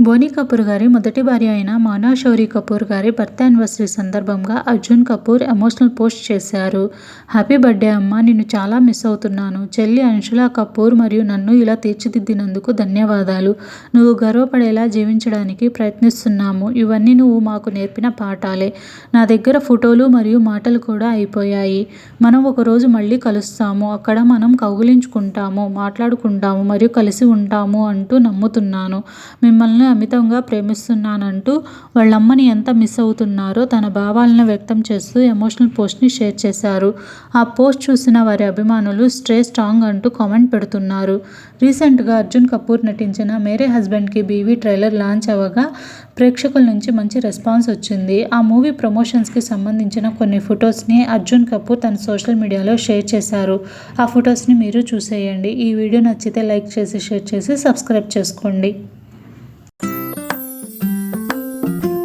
బోనీ కపూర్ గారి మొదటి భార్య అయిన మౌనా షౌరి కపూర్ గారి బర్త్ యానివర్సరీ సందర్భంగా అర్జున్ కపూర్ ఎమోషనల్ పోస్ట్ చేశారు. హ్యాపీ బర్త్డే అమ్మ నిన్ను చాలా మిస్ అవుతున్నాను. చెల్లి అంశులా కపూర్ మరియు నన్ను ఇలా తీర్చిదిద్దినందుకు ధన్యవాదాలు. నువ్వు గర్వపడేలా జీవించడానికి ప్రయత్నిస్తున్నాము. ఇవన్నీ నువ్వు మాకు నేర్పిన పాఠాలే. నా దగ్గర ఫోటోలు మరియు మాటలు కూడా అయిపోయాయి. మనం ఒకరోజు మళ్ళీ కలుస్తాము. అక్కడ మనం కౌగులించుకుంటాము మాట్లాడుకుంటాము మరియు కలిసి ఉంటాము అంటూ నమ్ముతున్నాను. మిమ్మల్ని అమితంగా ప్రేమిస్తున్నానంటూ వాళ్ళమ్మని ఎంత మిస్ అవుతున్నారో తన భావాలను వ్యక్తం చేస్తూ ఎమోషనల్ పోస్ట్ని షేర్ చేశారు. ఆ పోస్ట్ చూసిన వారి అభిమానులు స్ట్రే స్ట్రాంగ్ అంటూ కామెంట్ పెడుతున్నారు. రీసెంట్గా అర్జున్ కపూర్ నటించిన మేరే హస్బెండ్కి బీవీ ట్రైలర్ లాంచ్ అవ్వగా ప్రేక్షకుల నుంచి మంచి రెస్పాన్స్ వచ్చింది. ఆ మూవీ ప్రమోషన్స్కి సంబంధించిన కొన్ని ఫొటోస్ని అర్జున్ కపూర్ తన సోషల్ మీడియాలో షేర్ చేశారు. ఆ ఫొటోస్ని మీరు చూసేయండి. ఈ వీడియో నచ్చితే లైక్ చేసి షేర్ చేసి సబ్స్క్రైబ్ చేసుకోండి. thank you.